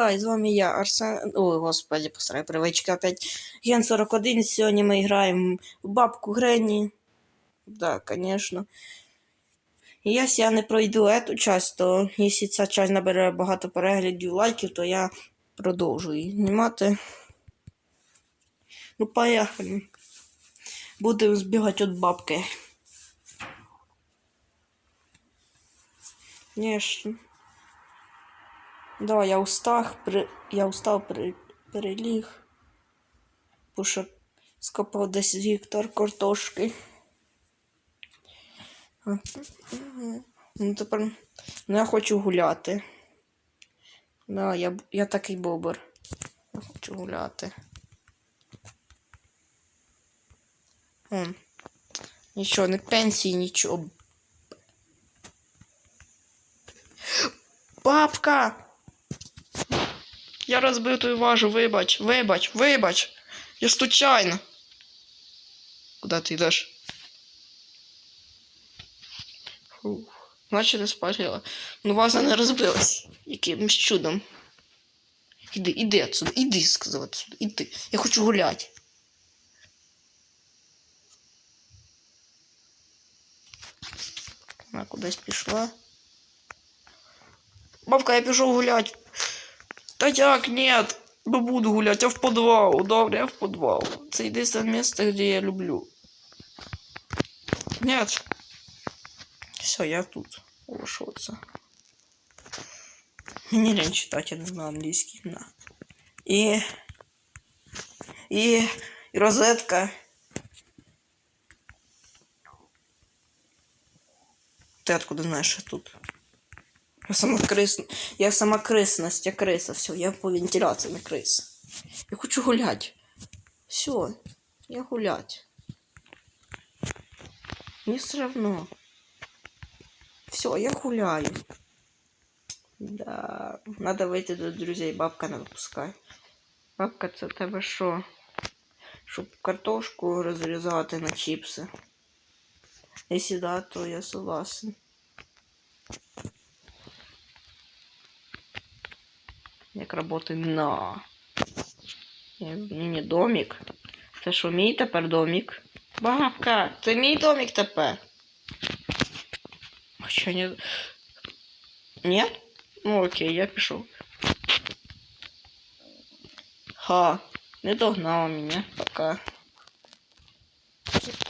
Хай, з вами я, Арсен. Ой, господи, постарай привичка опять. Ген 41. Сьогодні ми граємо в бабку Гренні. Да, конечно. І якщо я не пройду эту часть, то якщо ця часть набере багато переглядів, лайків, то я продовжу її знімати. Ну, поїхали. Будемо збігати від бабки. Конечно. Да, я устав, при... я устав, при... переліг. Бо скопав десь Віктор картошки. Ну, тепер ну, я хочу гуляти. Да, я, я такий бобр. Я хочу гуляти. М. Нічого, не пенсії, нічого. Бабка! Я розбив твою важу, вибач, вибач, вибач. Я случайно. Куда ти йдеш? Фух. Значить не спалила. Ну ваза не розбилась. Якимось чудом. Іди, іди отсюда, іди, сказав отсюда, іди. Я хочу гуляти. Вона кудись пішла. Бабка, я пішов гулять. Та як, нет, не буду гулять, я в подвал. Добре, я в подвал. Це єдине місце, де я люблю. Нет. Все, я тут. О, що це? Мені лень читати, я не знаю англійський. На. І... І... І розетка. Ти откуда знаєш, що тут? Я сама крис... Я сама крисность, я криса. Все, я по вентиляции не криса. Я хочу гулять. Все, я гулять. Мне все равно. Все, я гуляю. Да, надо вийти до друзей, бабка не випускай. Бабка, це тебе що? Щоб картошку розрізати на чіпси. Якщо да, то я согласен. Як роботи на. Ні, ні, ні, домик. Це що, мій тепер домик? Бабка, це мій домик тепер. Хоча не... Ні? Ну окей, я пішов. Ха, не догнала мене, пока.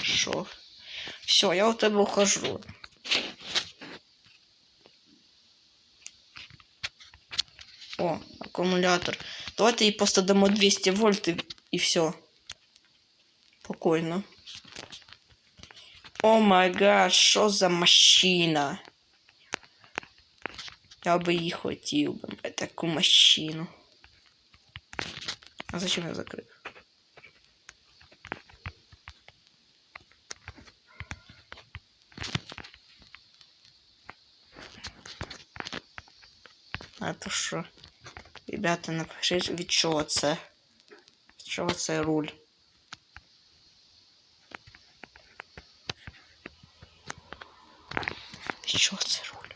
Що? Все, я у тебе ухожу. О, аккумулятор. Давайте їй просто дамо 200 вольт і, і все. Спокійно. О май гад, що за машина? Я би її хотів би мати таку машину. А зачем я закрив? А то що? Ребята, напишіть, від чого це? Від чого це руль? Від чого це руль?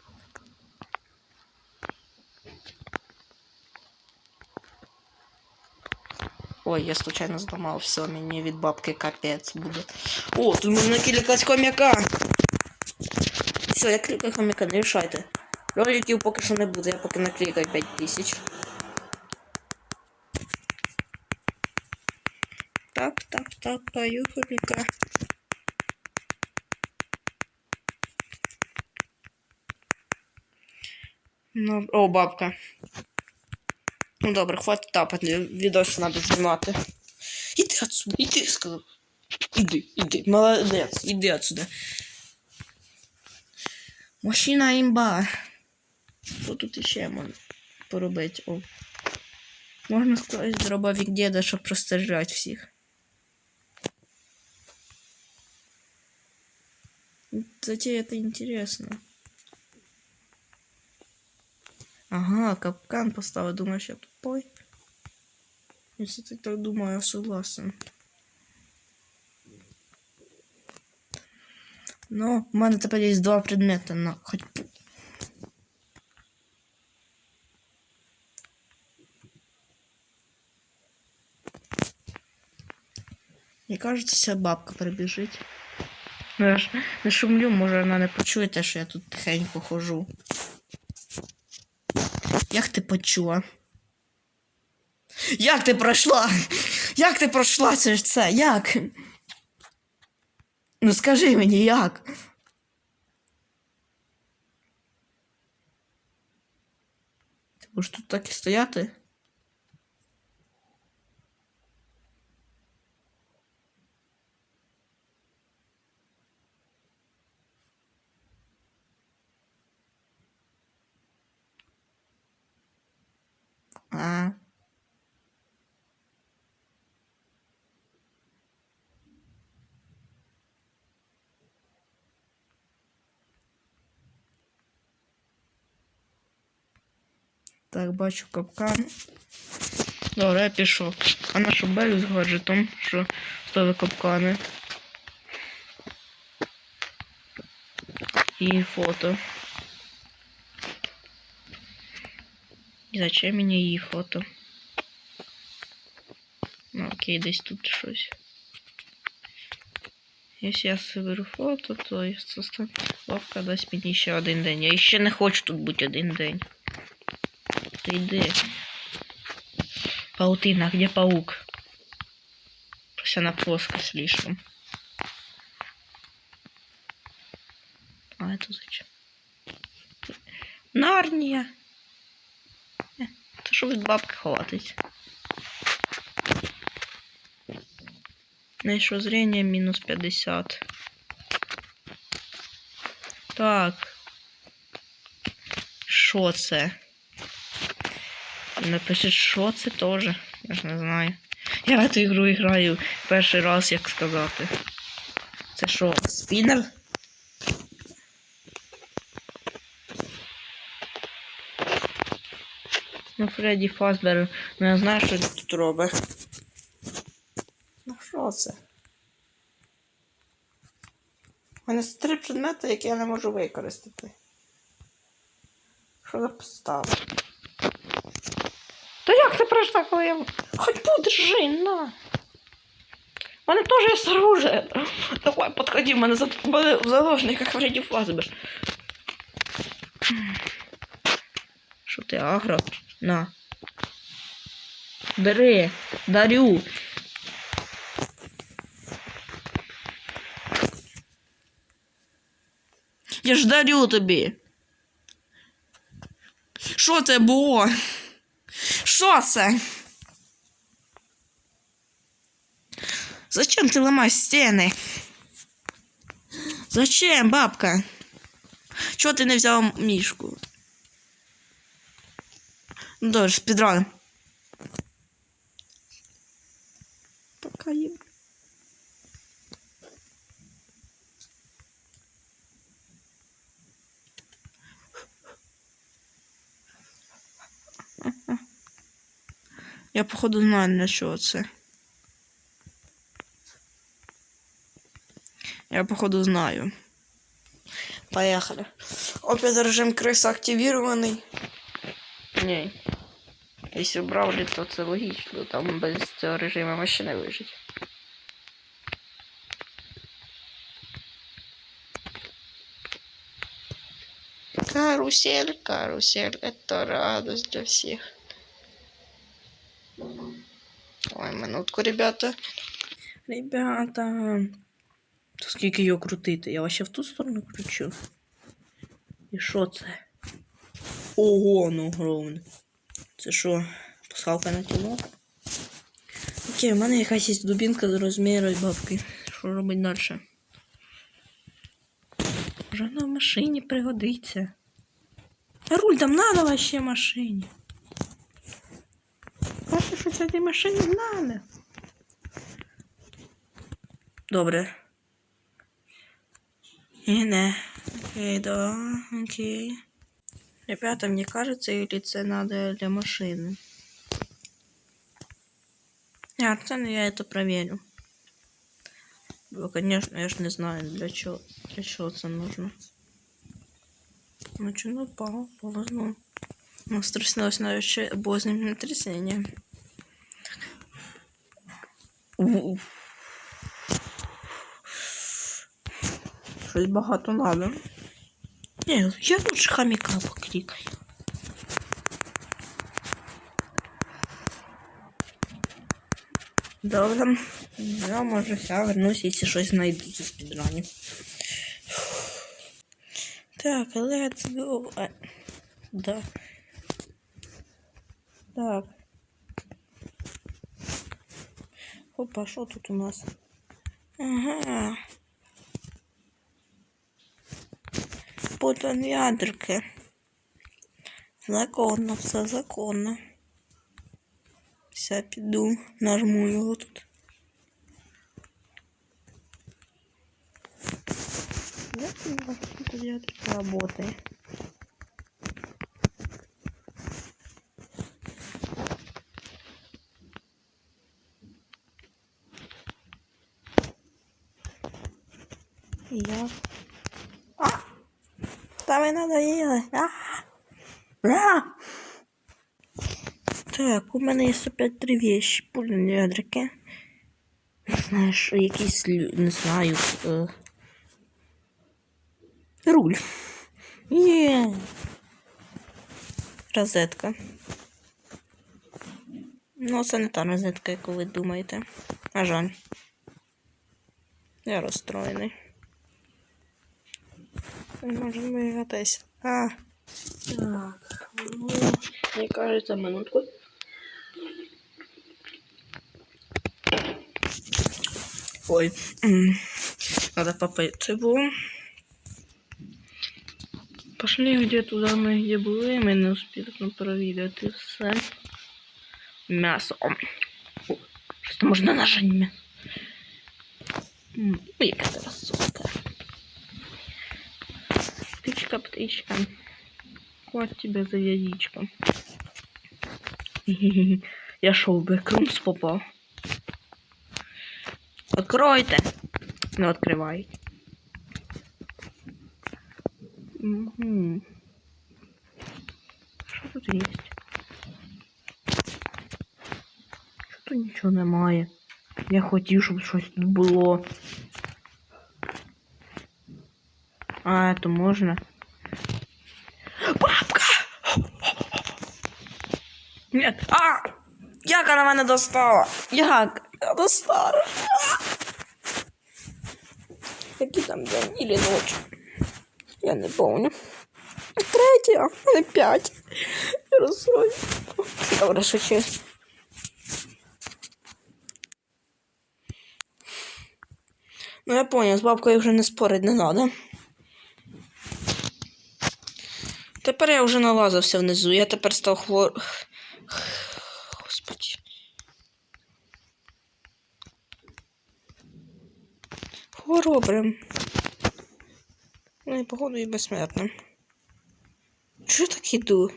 Ой, я случайно зламав все, мені від бабки капець буде. О, тут можна клікати хомяка. Все, я клікаю хомяка, не рішайте. Роликів поки що не буде, я поки наклікаю 5000. Так, так, так, пою хомяка. Ну, о, бабка. Ну добре, хватить тапати, відос треба знімати. Іди отсюда, іди, сказав. Іди, іди, молодець, іди отсюда. Машина імба. Що тут іще можна поробити? О. Можна сказати, дробовик деда, щоб простріляти всіх. Затея это интересно. Ага, капкан поставил. Думаешь, я тупой? Если ты так думаешь, согласен. Но в мене тепер є два предмета, на хоть. Мне кажется, бабка пробежит. Ну, я ж не шумлю, може вона не почує те, що я тут тихенько хожу. Як ти почула? Як ти пройшла? Як ти пройшла це ж це? Як? Ну скажи мені, як? Ти будеш тут так і стояти? А. Так, бачу капкан. Добре, я пішов. А нашу белю з гаджетом, що ставили капкани. І фото. І зачем мені її фото? Ну, окей, десь тут щось. Якщо я соберу фото, то лавка дасть мені ще один день. Я ще не хочу тут бути один день. Ты иди. Паутина, где паук? Пусть она плоская слишком. А это зачем? Нарния. Що від бабки хватить? Знайшов зрення мінус 50. Так. Що це? Напишіть, що це теж. Я ж не знаю. Я в цю ігру граю перший раз, як сказати. Це що, спінер? Фредді Фазбер, ну я знаю, що тут робить. Ну що це? У мене три предмети, які я не можу використати. Що за постава? Та як ти пройшла, коли я. Хоч подержи, на. У мене теж є оружие. Давай, подходи, в мене в заложниках Фредді Фазбер. ти агро? На. Бери, дарю. Я ж дарю тобі. Що це було? Що це? Зачем ти ламаєш стіни? Зачем, бабка? Чого ти не взяла мішку? Ну, добре, спідран. Пока їм. Я походу знаю для чого це. Я походу знаю. Поехали. Опять режим крыса активированный. Не. Если убрали, то це логічно. Там без цього режиму не вижить. Карусель, карусель, это радость для всех. Ой, минутку, ребята. Ребята. То скільки його крутити? Я вообще в ту сторону кручу. І що це? Ого, ну огромне. Це що, пасхалка на тіло? Окей, у мене якась є дубінка з розміру бабки. Що робить далі? Може вона в машині пригодиться. А руль там надо вообще машині. Бачиш, що це тій машині надо. Добре. И не. Окей, да, окей. Ребята, мне кажется, или надо для машины? А, я цены я это проверю. Ну, конечно, я ж не знаю, для чего для чего это нужно. Ну, что, ну, упал, повезло. Ну, струснулось еще ще обозним трясение. Щось багато надо. Ні, я лучше хомяка поклікаю. Добре. Я може я вернусь, якщо щось знайду зі спідранів. Так, let's go. А, да. Так. Опа, що тут у нас? Ага. Бутон ядерки. Законно, все законно. Все, піду, нажму його тут. Як ядерка работає? Я. А! А! Так, у мене є опять три вещи. Пульні ядрики. Знаєш, якийсь, лю- не знаю. Е... Руль. Є. Розетка. Ну, це не та розетка, яку ви думаєте. А жаль. Я розстроєний. Можемо двигатись. А. Так. Ну, мне кажется, минутку. Ой. Надо попить его. Пошли где туда ми где були, ми не там провідати все. М'ясо. О, Щось там можна нажати. М, Ой, яка Птичка. Хватит тебя за яичко. Я шел бы, Крумс попал. Откройте. Ну, открывай. Угу. Що тут є? Що тут нічого немає? Я хотів, щоб щось тут було. А, то можна. Нет. А! Як вона мене достала? Як? Я достала. Які там день или ночь? Я не помню. Третя, не п'ять. Я розстрою. Добре, шучу. Ну я понял, з бабкою вже не спорить не надо. Тепер я вже налазився внизу. Я тепер став хвор. Господи. Хворобрим. Ну і походу і безсмертним. Чого так іду?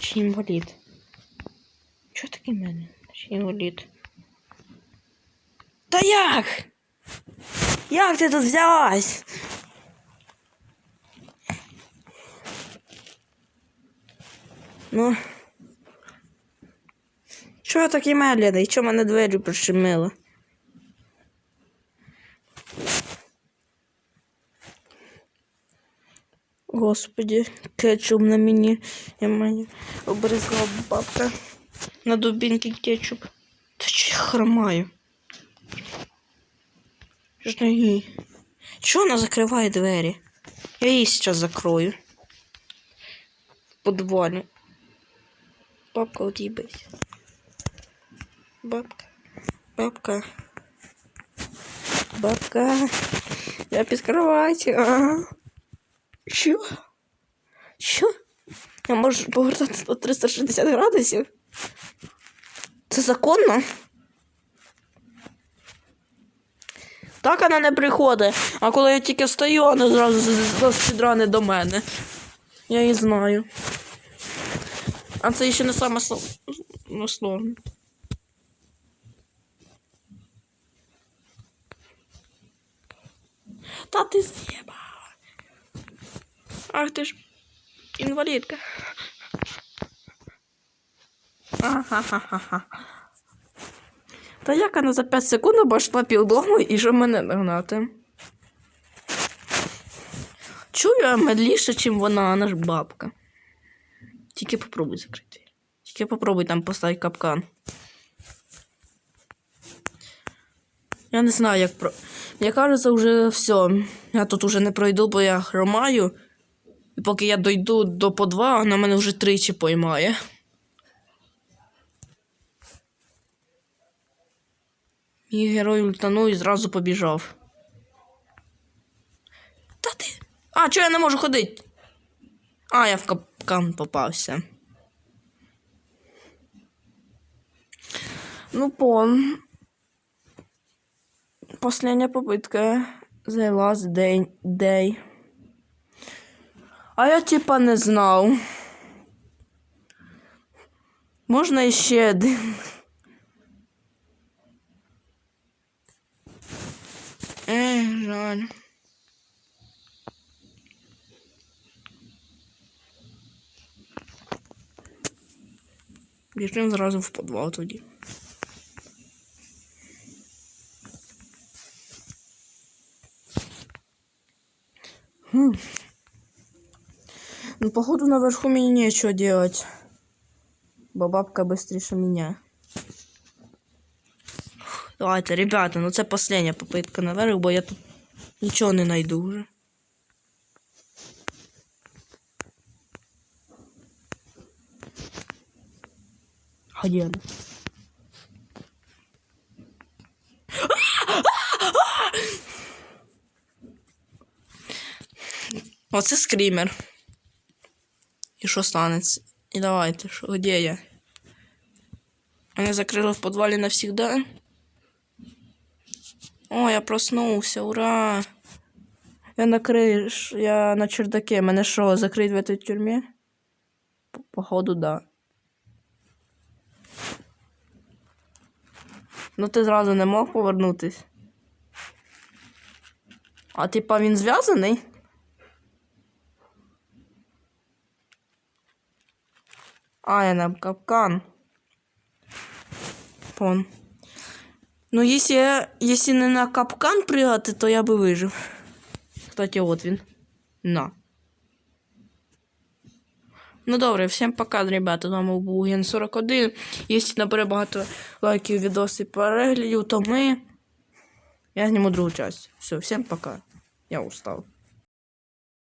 Чи інвалід? Чого таке в мене? Чи інвалід? Та як? Як ти тут взялась? Ну. Чого я такий медленний? Чого мене двері прищемило? Господи, кетчуп на мені. Я мені обрізала бабка на дубінки кетчуп. Та чи я хромаю? Ж не? Чого вона закриває двері? Я її зараз закрою. В подвалі. Бабка, отъебись. Бабка. Бабка. Бабка. Я без кровати. Ага. Що? Що? Я можу повертатися до 360 градусів? Це законно? Так вона не приходить. А коли я тільки встаю, вона зразу з- з до мене. Я її знаю. А це ще не саме сло- ну, сложне. Та ти з'єбала. Ах ти ж інвалідка. Ахахахаха. Та як вона за 5 секунд обійшла півдому і що мене нагнати? Чую я медліше, ніж вона, вона ж бабка. Тільки попробуй закрити. Тільки попробуй там поставити капкан. Я не знаю, як про. Мені кажеться, вже все. Я тут уже не пройду, бо я хромаю. І поки я дойду до по два, вона мене вже тричі поймає. Мій герой ультанув і зразу побіжав. Та ти. А, чого я не можу ходити? А, я в капкан попався. Ну, пон. Последня попытка. The last day. day. А я типа не знав. Можна іще один. Ех, жаль. Біжимо зразу в підвал тоді. Хм. Ну, походу, наверху мне нечего делать. Бо бабка быстрее меня. Давайте, ребята, ну це последня попитка наверх, бо я тут нічого не найду вже. Вона? Оце скрімер. І що станеться? І давайте, що, де я? Мене закрили в підвалі навсегда. О, я проснулся, ура! Я на криш, я на чердаке. Мене що, закрить в этой тюрмі? Походу, да. Ну ти зразу не мог повернутись. А типа він зв'язаний? А, я на капкан. Пон. Ну, если, я- не на капкан пригати, то я би вижив. Кстати, от він. На. Ну добре, всім пока, ребята. З вами був Ген 41. Якщо набере багато лайків, відосів, переглядів, то ми. Я зніму другу часть. Все, всім пока. Я устав.